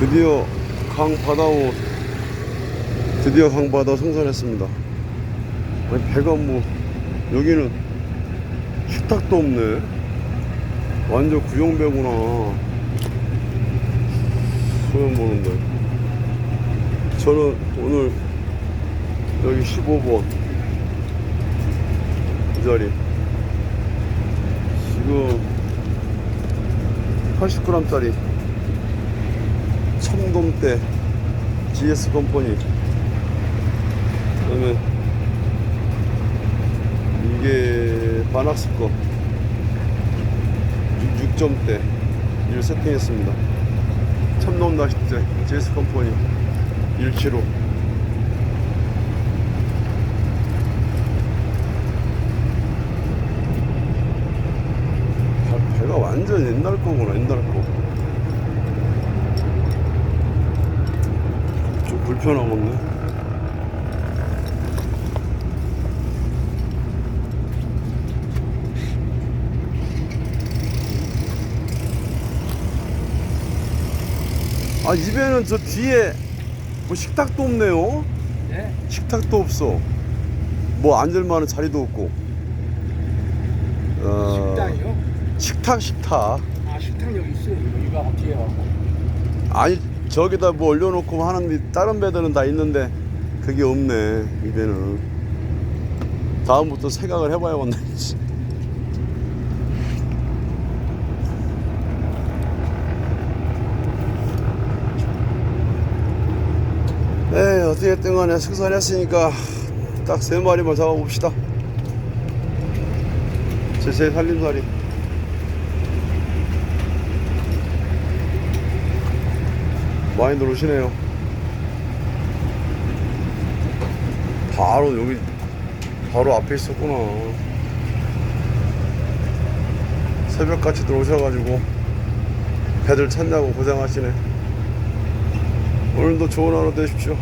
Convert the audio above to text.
드디어 강바다오 드디어 강바다 성산했습니다. 아니 배가 뭐 여기는 식탁도 없네. 완전 구용배구나. 소연 보는데. 저는 오늘 여기 15번 이 자리 지금 80g짜리 청돔대 GS 컴퍼니. 그다음에 이게 반학스 거. 6점대 이를 세팅했습니다. 참돔 낚싯대 GS 컴퍼니 1kg 배- 배가 완전 옛날 거구나 옛날 거. 좀 불편하겠네. 아 입에는 저 뒤에 뭐 식탁도 없네요. 네? 식탁도 없어. 뭐 앉을 만한 자리도 없고. 어, 식당이요? 식탁 식탁. 아 식당 여기 있어요. 뒤에 와고. 아니 저기다 뭐 올려놓고 하는데 다른 배들은 다 있는데 그게 없네 이 배는. 다음부터 생각을 해봐야겠네. 씨. 에이 어떻게 됐든 간에 승산을 했으니까 딱 세 마리만 잡아봅시다 제, 제 살림살이 많이 들어오시네요. 바로 여기 바로 앞에 있었구나. 새벽같이 들어오셔가지고 배들 찾냐고 고생하시네. 오늘도 좋은 하루 되십시오